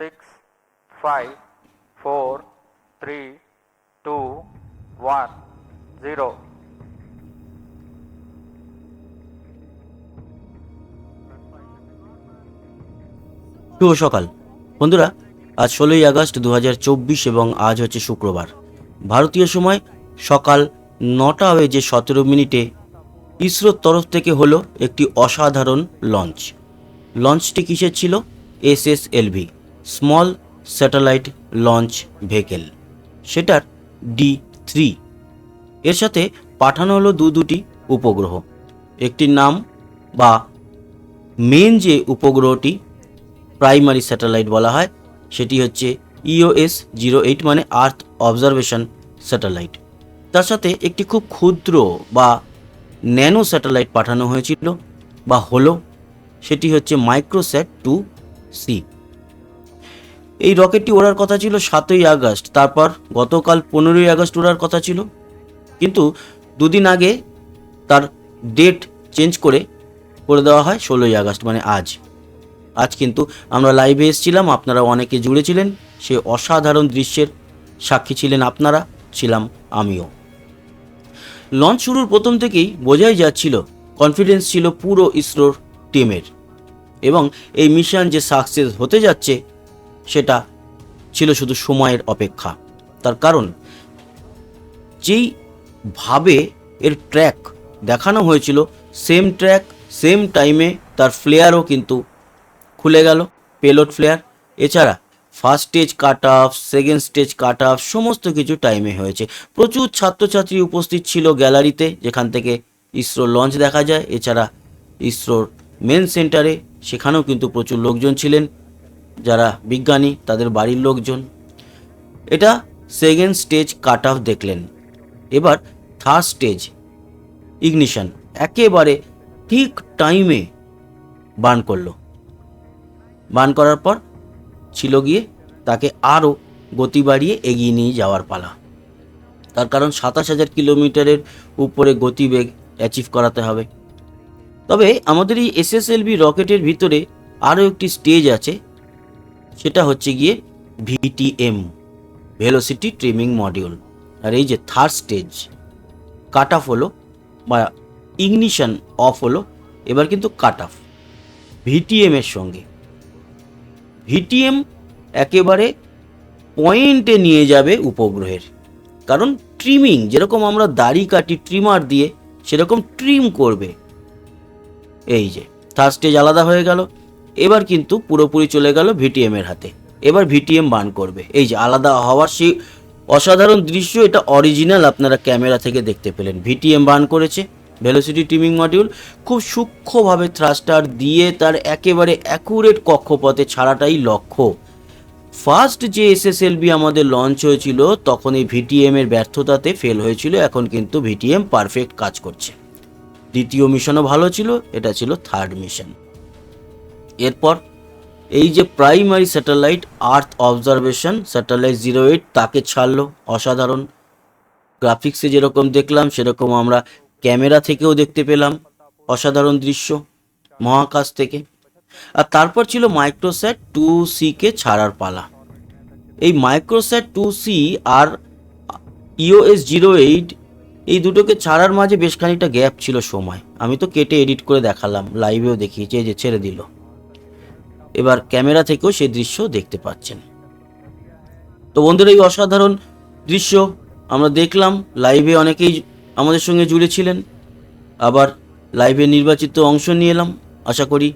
six, five, four, three, two, one, zero. শুভ সকাল। বন্ধুরা আজ ষোলোই আগস্ট দু হাজার চব্বিশ এবং আজ হচ্ছে শুক্রবার। ভারতীয় সময় সকাল নটা বেজে সতেরো মিনিটে ইসরোর তরফ থেকে হলো একটি অসাধারণ লঞ্চ। লঞ্চটি কিসের ছিল? SSLV small satellite launch vehicle সেটার ডি থ্রি এর সাথে পাঠানো হলো দু দুটি উপগ্রহ একটির নাম বা মেন যে উপগ্রহটি প্রাইমারি স্যাটেলাইট বলা হয়, সেটি হচ্ছে ইওএস জিরো এইট মানে আর্থ অবজারভেশন স্যাটেলাইট তার সাথে একটি খুব ক্ষুদ্র বা ন্যানো স্যাটেলাইট পাঠানো হয়েছিল বা হলো, সেটি হচ্ছে মাইক্রোস্যাট টু সি এই রকেটটি ওড়ার কথা ছিল সাতই আগস্ট, তারপর গতকাল পনেরোই আগস্ট ওড়ার কথা ছিল। কিন্তু দুদিন আগে তার ডেট চেঞ্জ করে করে দেওয়া হয় ষোলোই আগস্ট মানে আজ। আজ কিন্তু আমরা লাইভে এসেছিলাম, আপনারা অনেকে জুড়েছিলেন সে অসাধারণ দৃশ্যের সাক্ষী ছিলেন আপনারা, ছিলাম আমিও। লঞ্চ শুরুর প্রথম থেকেই বোঝাই যাচ্ছিল কনফিডেন্স ছিল পুরো ইসরোর টিমের এবং এই মিশন যে সাকসেস হতে যাচ্ছে সেটা ছিল শুধু সময়ের অপেক্ষা। তার কারণ, যেই ভাবে এর ট্র্যাক দেখানো হয়েছিল সেম ট্র্যাক সেম টাইমে তার ফ্লেয়ারও কিন্তু খুলে গেল পেলোড ফ্লেয়ার এছাড়া first stage cut off second stage cut off সমস্ত কিছু টাইমে হয়েছে। প্রচুর ছাত্রছাত্রী উপস্থিত ছিল গ্যালারিতে যেখান থেকে ইসরো লঞ্চ দেখা যায়। এছাড়া ইসরোর মেন সেন্টারে সেখানেও কিন্তু প্রচুর লোকজন ছিলেন। যারা বিজ্ঞানী, তাদের বাড়ির লোকজন। এটা সেকেন্ড স্টেজ কাট অফ দেখলেন। এবার থার্ড স্টেজ, ইগনিশন, একেবারে ঠিক টাইমে বার্ন করল। বার্ন করার পর ছিল গিয়ে তাকে আরও গতি বাড়িয়ে এগিয়ে নিয়ে যাওয়ার পালা। তার কারণ সাতাশ হাজার কিলোমিটারের উপরে গতিবেগ অ্যাচিভ করাতে হবে। তবে আমাদের এই এসএসএলভি রকেটের ভিতরে আরও একটি স্টেজ আছে সেটা হচ্ছে গিয়ে ভিটিএম ভেলোসিটি ট্রিমিং মডিউল আর এই যে থার্ড স্টেজ কাট অফ হলো বা ইগনিশন অফ হলো, এবার কিন্তু কাট অফ ভিটিএম এর সঙ্গে। ভিটিএম একেবারে পয়েন্টে নিয়ে যাবে উপগ্রহের। কারণ ট্রিমিং যেরকম আমরা দাড়ি কাটি ট্রিমার দিয়ে, সেরকম ট্রিম করবে। এই যে থার্ড স্টেজ আলাদা হয়ে গেল। এবার কিন্তু পুরোপুরি চলে গেল ভিটিএম এর হাতে। এবার ভিটিএম বান করবে। এই যে আলাদা হওয়ার সেই অসাধারণ দৃশ্য, এটা অরিজিনাল আপনারা ক্যামেরা থেকে দেখতে পেলেন। ভিটিএম বান করেছে ভেলোসিটি টিমিং মডিউল খুব সূক্ষ্মভাবে থ্রাস্টার দিয়ে তার একেবারে অ্যাকুরেট কক্ষপথে ছাড়াটাই লক্ষ্য। ফার্স্ট যে এসএসএলবি আমাদের লঞ্চ হয়েছিল, তখন এই ভিটিএম এর ব্যর্থতাতে ফেল হয়েছিল। এখন কিন্তু ভিটিএম পারফেক্ট কাজ করছে। দ্বিতীয় মিশনও ভালো ছিল, এটা ছিল থার্ড মিশন এরপর, এই যে primary satellite earth observation, satellite zero eight তাকে ছাড়লো, অসাধারণ। গ্রাফিক্সে যেরকম দেখলাম, সেরকম আমরা ক্যামেরা থেকেও দেখতে পেলাম, অসাধারণ দৃশ্য, মহাকাশ থেকে। আর তারপর ছিল মাইক্রোস্যাট টু সিকে ছাড়ার পালা। এই মাইক্রোস্যাট টু সি আর ইওএস জিরো এইট, এই দুটোকে ছাড়ার মাঝে বেশ খানিকটা গ্যাপ ছিল সময়। আমি তো কেটে এডিট করে দেখালাম, লাইভেও দেখিয়েছি যে ছেড়ে দিল। এবার ক্যামেরা থেকেও সেই দৃশ্য দেখতে পাচ্ছেন। তো বন্ধুরা, এই অসাধারণ দৃশ্য আমরা দেখলাম। লাইভে অনেকেই আমাদের সঙ্গে জুড়েছিলেন আবার লাইভে নির্বাচিত অংশ নিয়ে এলাম। আশা করি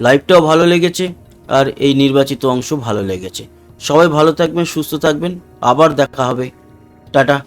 লাইভটাও ভালো লেগেছে আর এই নির্বাচিত অংশ ভালো লেগেছে। সবাই ভালো থাকবেন, সুস্থ থাকবেন। আবার দেখা হবে। টাটা।